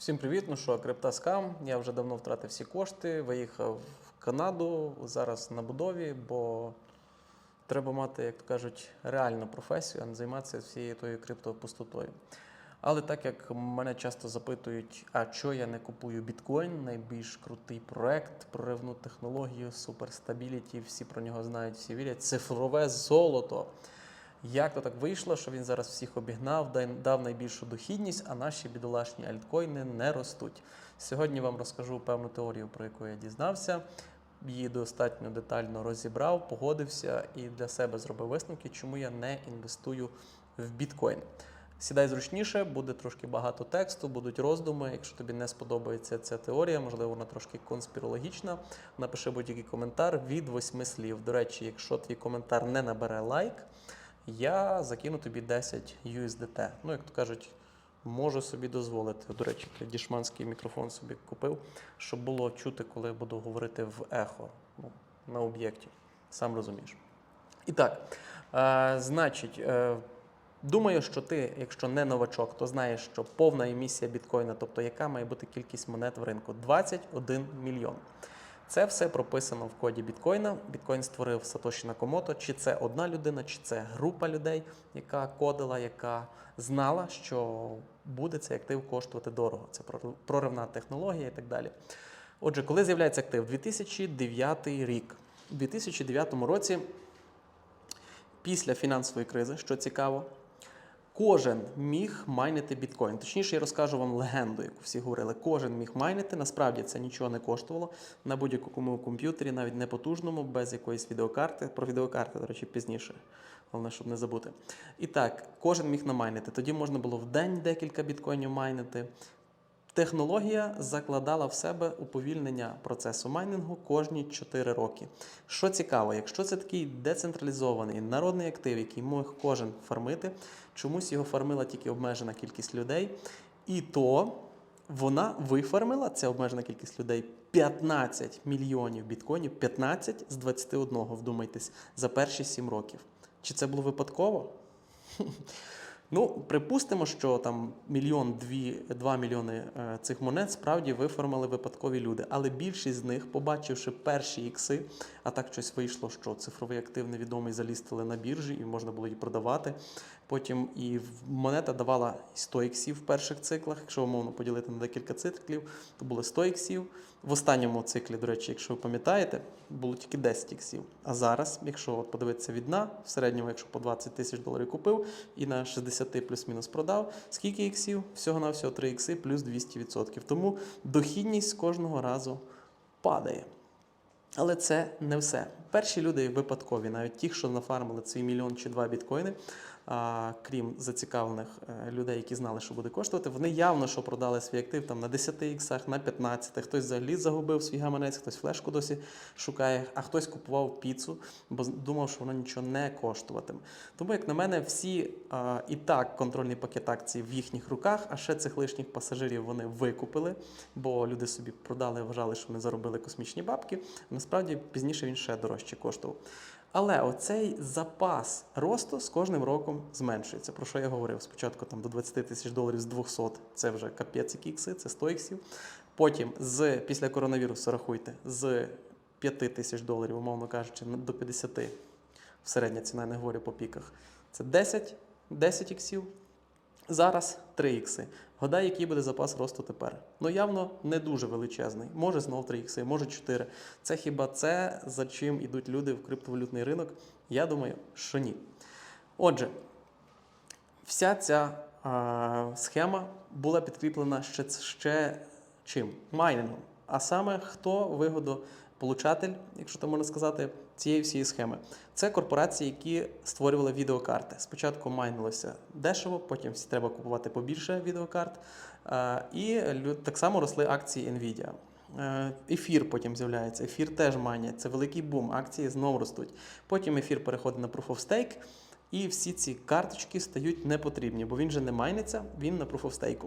Всім привіт! Ну що, криптаскам. Я вже давно втратив всі кошти, виїхав в Канаду, зараз на будові, бо треба мати, як то кажуть, реальну професію, а не займатися всією тою криптопустотою. Але так як мене часто запитують, а чого я не купую біткоін, найбільш крутий проект, проривну технологію, суперстабіліті, всі про нього знають, всі вірять, цифрове золото. Як то так вийшло, що він зараз всіх обігнав, дав найбільшу дохідність, а наші бідолашні альткоїни не ростуть. Сьогодні вам розкажу певну теорію, про яку я дізнався. Її достатньо детально розібрав, погодився і для себе зробив висновки, чому я не інвестую в біткоін. Сідай зручніше, буде трошки багато тексту, будуть роздуми. Якщо тобі не сподобається ця теорія, можливо, вона трошки конспірологічна. Напиши будь-який коментар від восьми слів. До речі, якщо твій коментар не набере лайк, я закину тобі 10 USDT. Ну, як то кажуть, можу собі дозволити. До речі, дішманський мікрофон собі купив, щоб було чути, коли буду говорити в ехо ну, на об'єкті. Сам розумієш. І так, е, значить, е, думаю, що ти, якщо не новачок, то знаєш, що повна емісія біткоїна, тобто яка має бути кількість монет в ринку 21 мільйон. Це все прописано в коді біткоїна. Біткоін створив Сатоші Накомото. Чи це одна людина, чи це група людей, яка кодила, яка знала, що буде цей актив коштувати дорого. Це прор- проривна технологія і так далі. Отже, коли з'являється актив? 2009 рік. У 2009 році, після фінансової кризи, що цікаво, Кожен міг майнити біткоін. Точніше, я розкажу вам легенду, яку всі говорили. Кожен міг майнити. Насправді це нічого не коштувало на будь-якому комп'ютері, навіть не потужному, без якоїсь відеокарти. Про відеокарти, до речі, пізніше. Головне, щоб не забути. І так, кожен міг намайнити. Тоді можна було в день декілька біткоїнів майнити. Технологія закладала в себе уповільнення процесу майнінгу кожні 4 роки. Що цікаво, якщо це такий децентралізований народний актив, який мог кожен фармити, чомусь його фармила тільки обмежена кількість людей, і то вона вифармила ця обмежена кількість людей 15 мільйонів біткоїнів, 15 з 21, вдумайтесь, за перші 7 років. Чи це було випадково? Ну, припустимо, що там мільйон, дві, два мільйони е, цих монет справді виформили випадкові люди. Але більшість з них, побачивши перші ікси, а так щось вийшло, що цифровий актив невідомий залістили на біржі і можна було її продавати. Потім і монета давала 100 іксів в перших циклах. Якщо умовно поділити на декілька циклів, то було 100 іксів. В останньому циклі, до речі, якщо ви пам'ятаєте, було тільки 10 іксів. А зараз, якщо от подивитися від дна, в середньому, якщо по 20 тисяч доларів купив і на 60 плюс-мінус продав, скільки іксів? Всього-навсього 3 ікси плюс 200%. Тому дохідність кожного разу падає. Але це не все. Перші люди випадкові, навіть ті, що нафармили цей мільйон чи два біткоїни, крім зацікавлених е, людей, які знали, що буде коштувати, вони явно що продали свій актив там на 10 іксах, на 15. Хтось взагалі загубив свій гаманець, хтось флешку досі шукає, а хтось купував піцу, бо думав, що воно нічого не коштуватиме. Тому, як на мене, всі а, і так контрольний пакет акцій в їхніх руках, а ще цих лишніх пасажирів вони викупили, бо люди собі продали, вважали, що вони заробили космічні бабки. Насправді пізніше він ще дорожче коштував. Але оцей запас росту з кожним роком зменшується. Про що я говорив? Спочатку там до 20 тисяч доларів з 200 це вже капець які ікси, це 100 іксів. Потім з після коронавірусу рахуйте з 5 тисяч доларів, умовно кажучи, до 50 в середня ціна, не говорю по піках. Це 10, 10 іксів. Зараз 3 ікси. Гадай, який буде запас росту тепер. Ну, явно не дуже величезний. Може знов 3 ікси, може 4. Це хіба це, за чим йдуть люди в криптовалютний ринок? Я думаю, що ні. Отже, вся ця е, схема була підкріплена ще, ще чим? Майнінгом. А саме хто вигодополучатель, якщо так можна сказати, цієї всієї схеми. Це корпорації, які створювали відеокарти. Спочатку майнилося дешево, потім всі треба купувати побільше відеокарт. І так само росли акції Nvidia. Е, Ефір потім з'являється. Ефір теж майнять. Це великий бум. Акції знову ростуть. Потім ефір переходить на Proof of Stake, і всі ці карточки стають непотрібні, бо він же не майниться, він на Proof of Stake.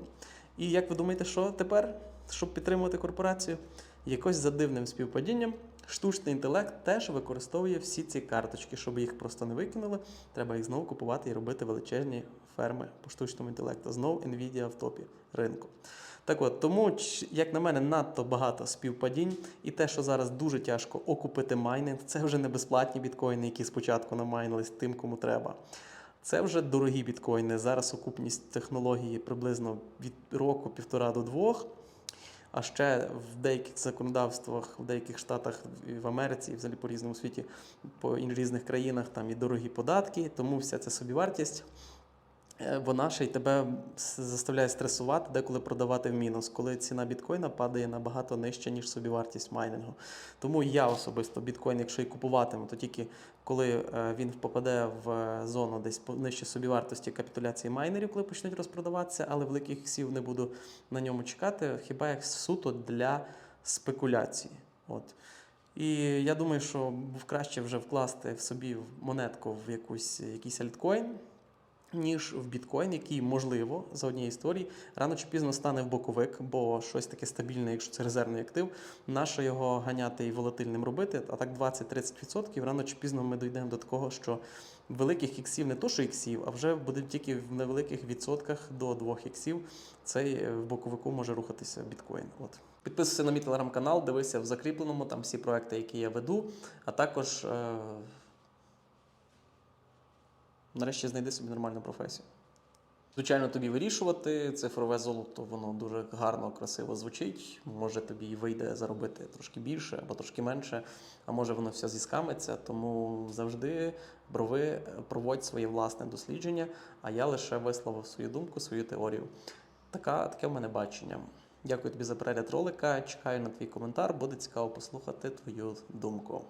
І як ви думаєте, що тепер, щоб підтримувати корпорацію? Якось за дивним співпадінням, штучний інтелект теж використовує всі ці карточки, щоб їх просто не викинули. Треба їх знову купувати і робити величезні ферми по штучному інтелекту. Знов Nvidia в топі ринку. Так от, тому, як на мене, надто багато співпадінь, і те, що зараз дуже тяжко окупити майнинг, це вже не безплатні біткоїни, які спочатку намайнились тим, кому треба. Це вже дорогі біткоїни. Зараз окупність технології приблизно від року півтора до двох. А ще в деяких законодавствах, в деяких штатах в Америці, і взагалі по різному світі, по різних країнах там і дорогі податки, тому вся ця собівартість. Е, Вона ще й тебе заставляє стресувати, деколи продавати в мінус, коли ціна біткоїна падає набагато нижче, ніж собівартість майнінгу. Тому я особисто біткоін, якщо і купуватиму, то тільки коли е, він попаде в е, зону десь нижче собівартості капітуляції майнерів, коли почнуть розпродаватися, але великих іксів не буду на ньому чекати, хіба як суто для спекуляції. От. І я думаю, що краще вже вкласти в собі монетку в якусь, якийсь альткоін, ніж в біткоін, який, можливо, за однією історії, рано чи пізно стане в боковик, бо щось таке стабільне, якщо це резервний актив, нащо його ганяти і волатильним робити, а так 20-30%, рано чи пізно ми дійдемо до такого, що великих іксів не то, що іксів, а вже буде тільки в невеликих відсотках до 2 іксів цей е, в боковику може рухатися біткоін. От. Підписуйся на мій телеграм-канал, дивися в закріпленому, там всі проекти, які я веду, а також е- нарешті знайди собі нормальну професію. Звичайно, тобі вирішувати. Цифрове золото, воно дуже гарно, красиво звучить. Може тобі і вийде заробити трошки більше або трошки менше, а може воно все зіскамиться. Тому завжди брови проводь своє власне дослідження, а я лише висловив свою думку, свою теорію. Така, таке в мене бачення. Дякую тобі за перегляд ролика. Чекаю на твій коментар. Буде цікаво послухати твою думку.